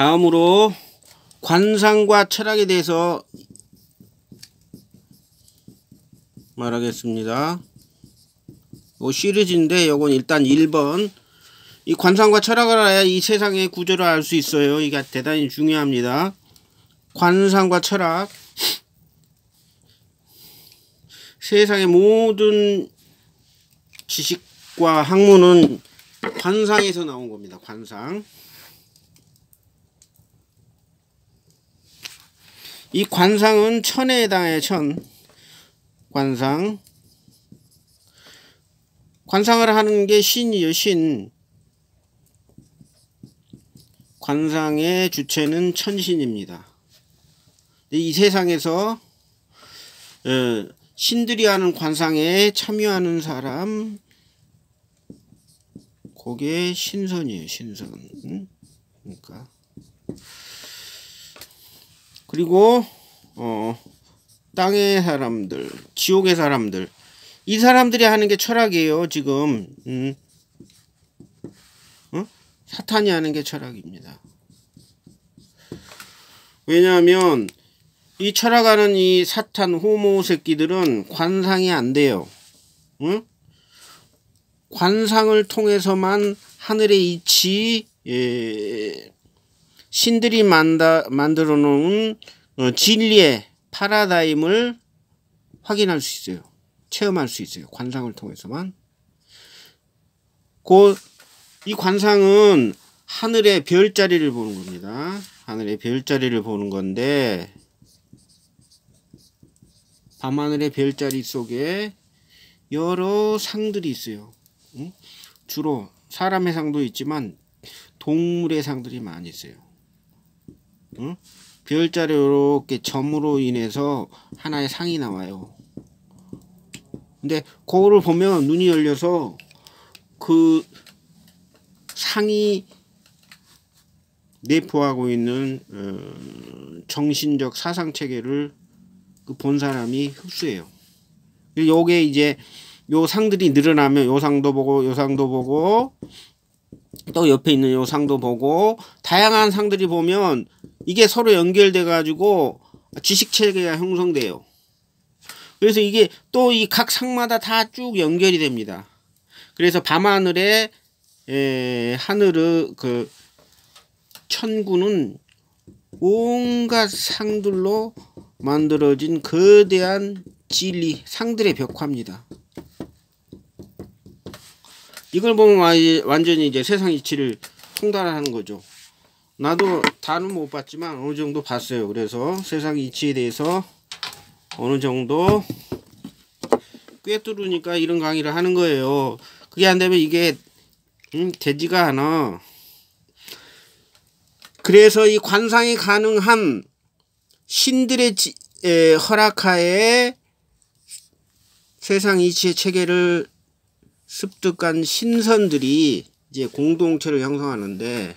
다음으로 관상과 철학에 대해서 말하겠습니다. 이 시리즈인데 요건 일단 1번 이 관상과 철학을 알아야 이 세상의 구조를 알 수 있어요. 이게 대단히 중요합니다. 관상과 철학 세상의 모든 지식과 학문은 관상에서 나온 겁니다. 관상. 이 관상은 천에 해당해 천. 관상. 관상을 하는 게 신이요, 신. 관상의 주체는 천신입니다. 이 세상에서 어, 신들이 하는 관상에 참여하는 사람 그게 신선이에요 신선 그러니까 그리고 어 땅의 사람들 지옥의 사람들 이 사람들이 하는 게 철학이에요 지금 음. 어? 사탄이 하는 게 철학입니다 왜냐하면 이 철학하는 이 사탄 호모 새끼들은 관상이 안 돼요. 응? 관상을 통해서만 하늘의 이치 예, 신들이 만다, 만들어 놓은 어, 진리의 파라다임을 확인할 수 있어요. 체험할 수 있어요. 관상을 통해서만. 이 관상은 하늘의 별자리를 보는 겁니다. 하늘의 별자리를 보는 건데 밤하늘의 별자리 속에 여러 상들이 있어요. 응? 주로 사람의 상도 있지만 동물의 상들이 많이 있어요. 응? 별자리 이렇게 점으로 인해서 하나의 상이 나와요. 근데 그거를 보면 눈이 열려서 그 상이 내포하고 있는 어, 정신적 사상 체계를 그 본 사람이 흡수해요. 요게 이제 요 상들이 늘어나면 요 상도 보고 요 상도 보고 또 옆에 있는 요 상도 보고 다양한 상들이 보면 이게 서로 연결돼 가지고 지식 체계가 형성돼요. 그래서 이게 또 이 각 상마다 다 쭉 연결이 됩니다. 그래서 밤하늘에 에, 하늘의 그 천구는 온갖 상들로 만들어진 거대한 진리 상들의 벽화입니다. 이걸 보면 완전히 이제 세상 이치를 통달하는 거죠. 나도 다는 못 봤지만 어느 정도 봤어요. 그래서 세상 이치에 대해서 어느 정도 꿰뚫으니까 이런 강의를 하는 거예요. 그게 안 되면 이게 음, 되지가 않아. 그래서 이 관상이 가능한 신들의 허락하에 세상 이치의 체계를 습득한 신선들이 이제 공동체를 형성하는데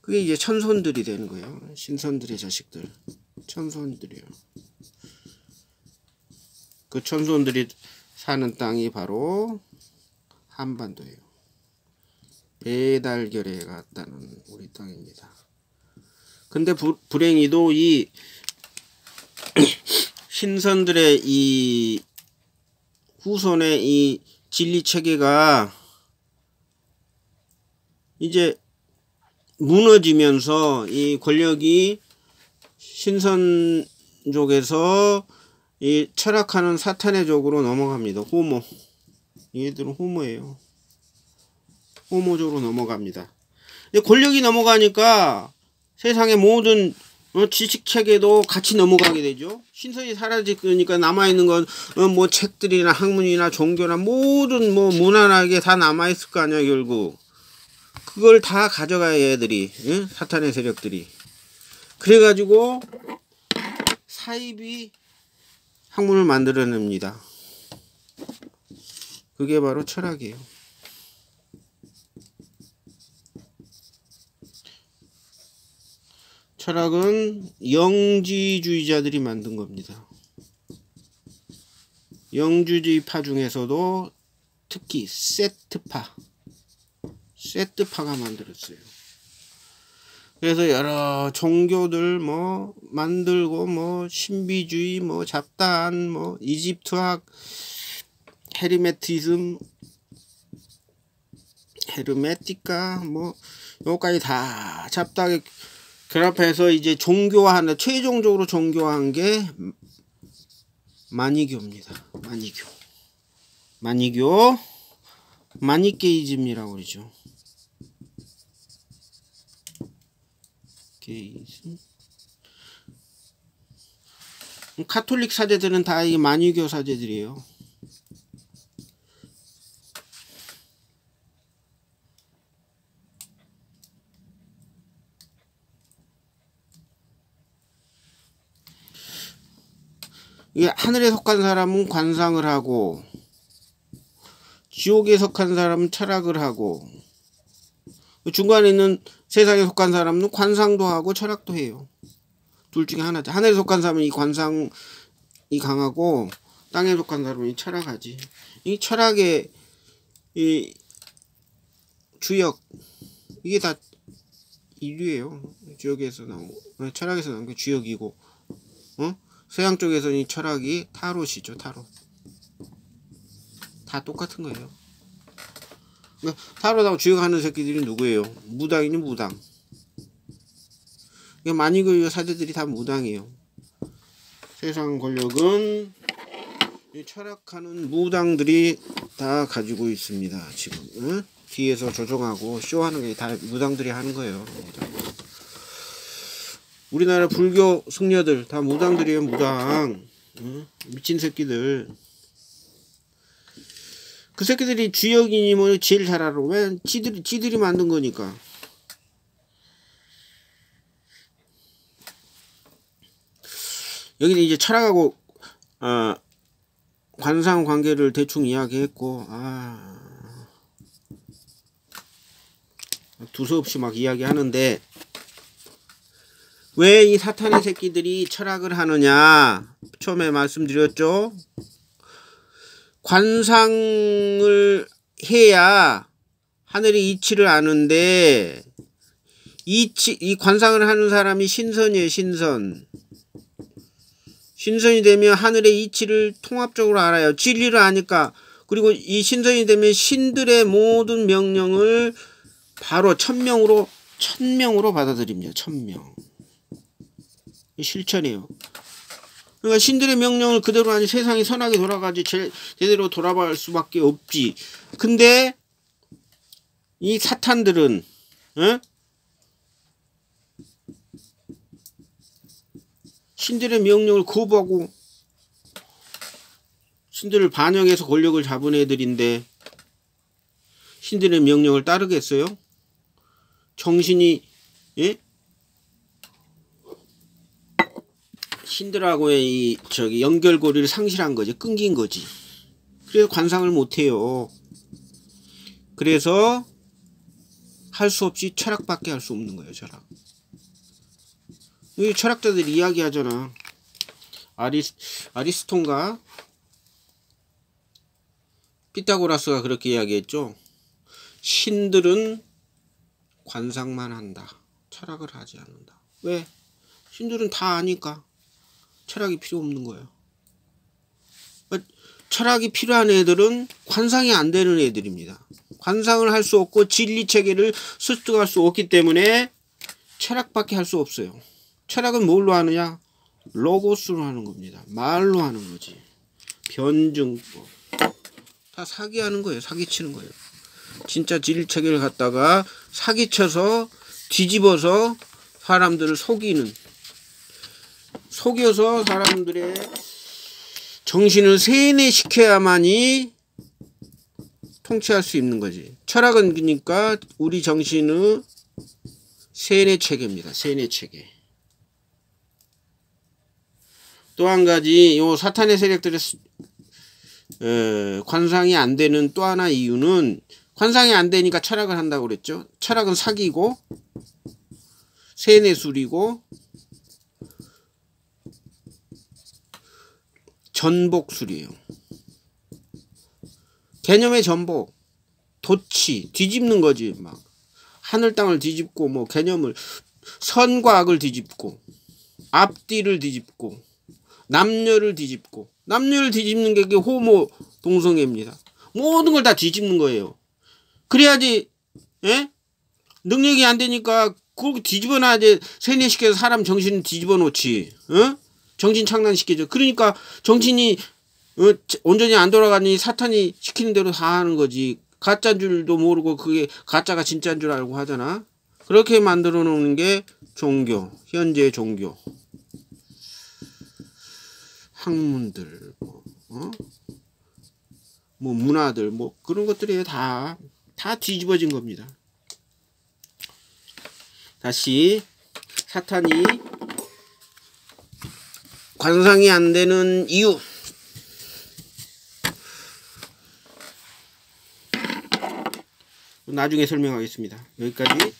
그게 이제 천손들이 되는 거예요. 신선들의 자식들. 천손들이요. 그 천손들이 사는 땅이 바로 한반도예요. 배달결에 갔다는 우리 땅입니다. 근데 부, 불행히도 이 신선들의 이 후손의 이 진리 체계가 이제 무너지면서 이 권력이 신선족에서 이 철학하는 사탄의 쪽으로 넘어갑니다. 호모. 얘들은 호모예요. 호모족으로 넘어갑니다. 권력이 넘어가니까 세상의 모든 어, 지식 체계도 같이 넘어가게 되죠. 신선이 사라지니까 남아있는 건뭐 어, 책들이나 학문이나 종교나 모든 뭐 무난하게 다 남아있을 거 아니야 결국. 그걸 다 가져가야 얘들이 예? 사탄의 세력들이. 그래가지고 사입이 학문을 만들어냅니다. 그게 바로 철학이에요. 철학은 영지주의자들이 만든 겁니다. 영주주의파 중에서도 특히 세트파, 세트파가 만들었어요. 그래서 여러 종교들 뭐 만들고 뭐 신비주의 뭐 잡다한 뭐 이집트학 헤르메티즘 헤르메티카 뭐 요까지 다 잡다하게 결합해서 이제 종교화하는 최종적으로 종교화한 게 마니교입니다. 마니교. 마니교. 마니케이즘이라고 그러죠. 게이즘. 카톨릭 사제들은 다 이 마니교 사제들이에요. 이게 하늘에 속한 사람은 관상을 하고 지옥에 속한 사람은 철학을 하고 중간에 있는 세상에 속한 사람은 관상도 하고 철학도 해요. 둘 중에 하나죠. 하늘에 속한 사람은 이 관상이 강하고 땅에 속한 사람은 이 철학하지. 이 철학의 이 주역 이게 다 인류예요. 주역에서 나온 철학에서 나온 게 주역이고 어? 서양 쪽에서는 이 철학이 타롯이죠, 타롯. 다 똑같은 거예요. 그러니까 타롯하고 주역하는 새끼들이 누구예요? 무당이니 무당. 그러니까 만이그 사제들이 다 무당이에요. 세상 권력은 철학하는 무당들이 다 가지고 있습니다. 지금 응? 뒤에서 조종하고 쇼하는 게 다 무당들이 하는 거예요. 우리나라 불교 승려들 다 무당들이에요 무당. 응? 미친 새끼들. 그 새끼들이 주역이니 뭐 제일 잘 알아. 왜 지들이 지들이 만든 거니까. 여기는 이제 철학하고 어, 관상 관계를 대충 이야기했고 아. 두서없이 막 이야기하는데 왜 이 사탄의 새끼들이 철학을 하느냐? 처음에 말씀드렸죠? 관상을 해야 하늘의 이치를 아는데 이치 이 관상을 하는 사람이 신선이에요, 신선. 신선이 되면 하늘의 이치를 통합적으로 알아요. 진리를 아니까. 그리고 이 신선이 되면 신들의 모든 명령을 바로 천명으로 천명으로 받아들입니다. 천명. 실천이에요. 그러니까 신들의 명령을 그대로 하니 세상이 선하게 돌아가지 제, 제대로 돌아갈 수밖에 없지. 근데 이 사탄들은 어? 신들의 명령을 거부하고 신들을 반영해서 권력을 잡은 애들인데 신들의 명령을 따르겠어요? 정신이 예? 신들하고의 이 저기 연결고리를 상실한 거지 끊긴 거지. 그래서 관상을 못해요. 그래서 할 수 없이 철학밖에 할 수 없는 거예요 철학. 이 철학자들이 이야기하잖아. 아리스, 아리스톤가? 피타고라스가 그렇게 이야기했죠. 신들은 관상만 한다. 철학을 하지 않는다. 왜? 신들은 다 아니까 철학이 필요 없는 거예요. 그러니까 철학이 필요한 애들은 관상이 안 되는 애들입니다. 관상을 할 수 없고 진리 체계를 습득할 수 없기 때문에 철학밖에 할 수 없어요. 철학은 뭘로 하느냐? 로고스로 하는 겁니다. 말로 하는 거지. 변증법. 다 사기하는 거예요. 사기치는 거예요. 진짜 진리 체계를 갖다가 사기쳐서 뒤집어서 사람들을 속이는 속여서 사람들의 정신을 세뇌시켜야만이 통치할 수 있는 거지. 철학은 그러니까 우리 정신의 세뇌 체계입니다. 세뇌 체계. 또 한 가지 요 사탄의 세력들의 에, 관상이 안 되는 또 하나 이유는 관상이 안 되니까 철학을 한다고 그랬죠. 철학은 사기고 세뇌술이고 전복술이에요. 개념의 전복, 도치, 뒤집는 거지 막 하늘 땅을 뒤집고 뭐 개념을 선과 악을 뒤집고 앞뒤를 뒤집고 남녀를 뒤집고 남녀를 뒤집는 게 호모 동성애입니다. 모든 걸 다 뒤집는 거예요. 그래야지 예? 능력이 안 되니까 그렇게 뒤집어 놔야지 세뇌시켜서 사람 정신을 뒤집어 놓지. 어? 정신 창난시키죠. 그러니까 정신이 어, 온전히 안 돌아가니 사탄이 시키는 대로 다 하는 거지. 가짜인 줄도 모르고 그게 가짜가 진짜인 줄 알고 하잖아. 그렇게 만들어 놓는 게 종교, 현재 종교. 학문들, 뭐, 어? 뭐 문화들, 뭐 그런 것들이 다, 다 뒤집어진 겁니다. 다시 사탄이 관상이 안 되는 이유. 나중에 설명하겠습니다. 여기까지.